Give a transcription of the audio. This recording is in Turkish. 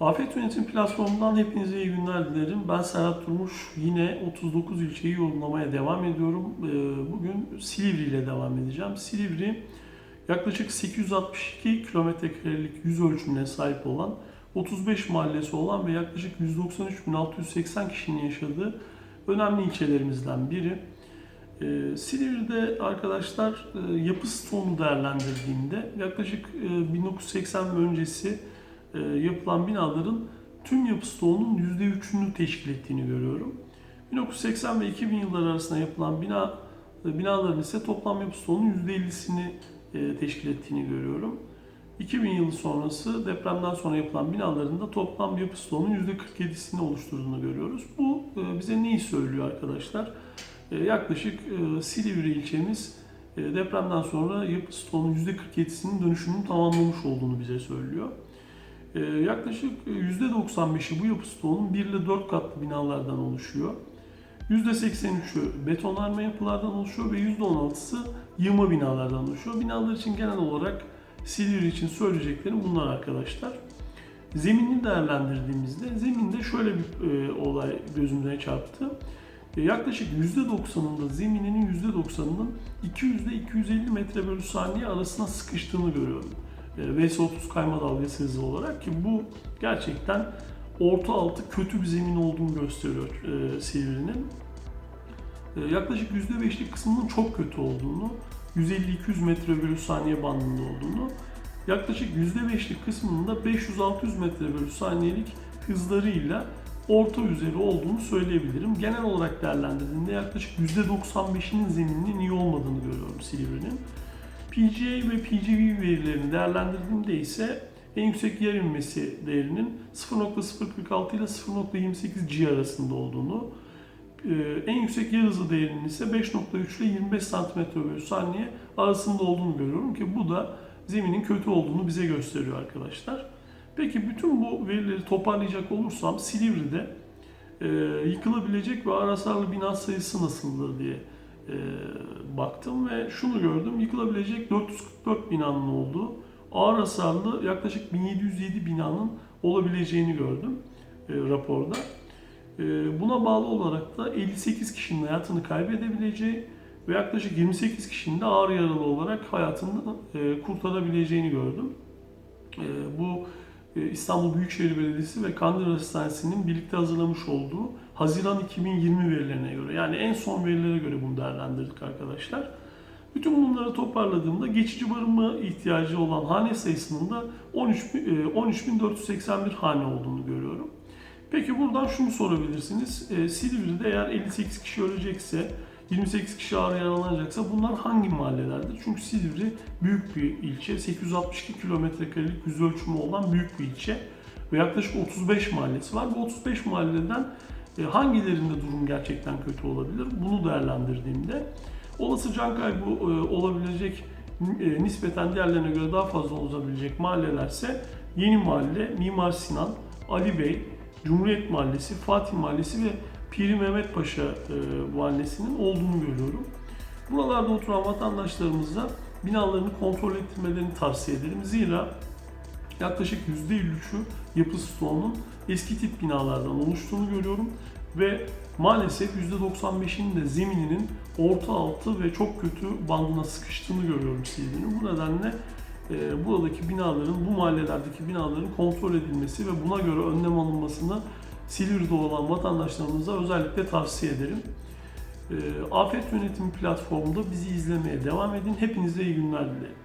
Afet Yönetim Platformu'ndan hepinize iyi günler dilerim. Ben Serhat Durmuş. Yine 39 ilçeyi yorumlamaya devam ediyorum. Ee, Bugün Silivri ile devam edeceğim. Silivri yaklaşık 862 kilometre karelik yüz ölçümüne sahip olan 35 mahallesi olan ve yaklaşık 193.680 kişinin yaşadığı önemli ilçelerimizden biri. Ee, Silivri'de arkadaşlar e, yapı stoğunu değerlendirdiğimde yaklaşık e, 1980 ve öncesi e, yapılan binaların tüm yapı stoğunun %3'ünü teşkil ettiğini görüyorum. 1980 ve 2000 yılları arasında yapılan bina e, binaların ise toplam yapı stoğunun %50'sini e, teşkil ettiğini görüyorum. 2000 yılı sonrası depremden sonra yapılan binaların da toplam yapı stoğunun %47'sini oluşturduğunu görüyoruz. Bu bize neyi söylüyor arkadaşlar? Yaklaşık Silivri ilçemiz depremden sonra yapı stoğunun %47'sinin dönüşümünü tamamlamış olduğunu bize söylüyor. E, Yaklaşık %95'i bu yapı stoğunun 1 ile 4 katlı binalardan oluşuyor. %83'ü betonarme yapılardan oluşuyor ve %16'sı yığma binalardan oluşuyor. Binalar için genel olarak Silivri için söyleyeceklerim bunlar arkadaşlar. Zeminini değerlendirdiğimizde zeminde şöyle bir e, olay gözümüze çarptı. E, yaklaşık %90'ında zemininin %90'ının 200 ile 250 metre bölü saniye arasına sıkıştığını görüyorum. E, VS30 kayma dalgası hızı olarak ki bu gerçekten orta altı kötü bir zemin olduğunu gösteriyor e, Silivri'nin. E, yaklaşık %5'lik kısmının çok kötü olduğunu, 150-200 metre bölü saniye bandında olduğunu, yaklaşık %5'lik kısmının da 500-600 metre bölü saniyelik hızlarıyla orta üzeri olduğunu söyleyebilirim. Genel olarak değerlendirdiğimde yaklaşık %95'inin zemininin iyi olmadığını görüyorum Silivri'nin. PGA ve PGV verilerini değerlendirdiğimde ise en yüksek yer inmesi değerinin 0.046 ile 0.28 G arasında olduğunu, e, en yüksek yer hızı değerinin ise 5.3 ile 25 cm bölü saniye arasında olduğunu görüyorum ki bu da zeminin kötü olduğunu bize gösteriyor arkadaşlar. Peki bütün bu verileri toparlayacak olursam Silivri'de e, yıkılabilecek ve ağır bina sayısı nasıldır diye e, baktım ve şunu gördüm. Yıkılabilecek 444 binanın olduğu, ağır hasarlı yaklaşık 1707 binanın olabileceğini gördüm e, raporda. E, buna bağlı olarak da 58 kişinin hayatını kaybedebileceği ve yaklaşık 28 kişinin de ağır yaralı olarak hayatını e, kurtarabileceğini gördüm. E, bu İstanbul Büyükşehir Belediyesi ve Kandil Hastanesi'nin birlikte hazırlamış olduğu Haziran 2020 verilerine göre yani en son verilere göre bunu değerlendirdik arkadaşlar. Bütün bunları toparladığımda geçici barınma ihtiyacı olan hane sayısının da 13 bin- e, 13.481 hane olduğunu görüyorum. Peki buradan şunu sorabilirsiniz. E, Silivri'de eğer 58 kişi ölecekse, 28 kişi ağır yaralanacaksa bunlar hangi mahallelerdir? Çünkü Silivri büyük bir ilçe. 862 kilometre karelik yüz ölçümü olan büyük bir ilçe. Ve yaklaşık 35 mahallesi var. Bu 35 mahalleden e, hangilerinde durum gerçekten kötü olabilir? Bunu değerlendirdiğimde olası can kaybı e, olabilecek e, nispeten diğerlerine göre daha fazla olabilecek mahallelerse Yeni Mahalle, Mimar Sinan, Ali Bey, Cumhuriyet Mahallesi, Fatih Mahallesi ve Piri Mehmet Paşa e, mahallesinin olduğunu görüyorum. Buralarda oturan vatandaşlarımıza binalarını kontrol ettirmelerini tavsiye ederim. Zira yaklaşık %53'ü yapı stoğunun eski tip binalardan oluştuğunu görüyorum ve maalesef %95'inin de zemininin orta altı ve çok kötü bandına sıkıştığını görüyorum Silivri'nin. Bu nedenle e, buradaki binaların, bu mahallelerdeki binaların kontrol edilmesi ve buna göre önlem alınmasını Silivri'de olan vatandaşlarımıza özellikle tavsiye ederim. E, Afet Yönetimi platformunda bizi izlemeye devam edin. Hepinize iyi günler dilerim.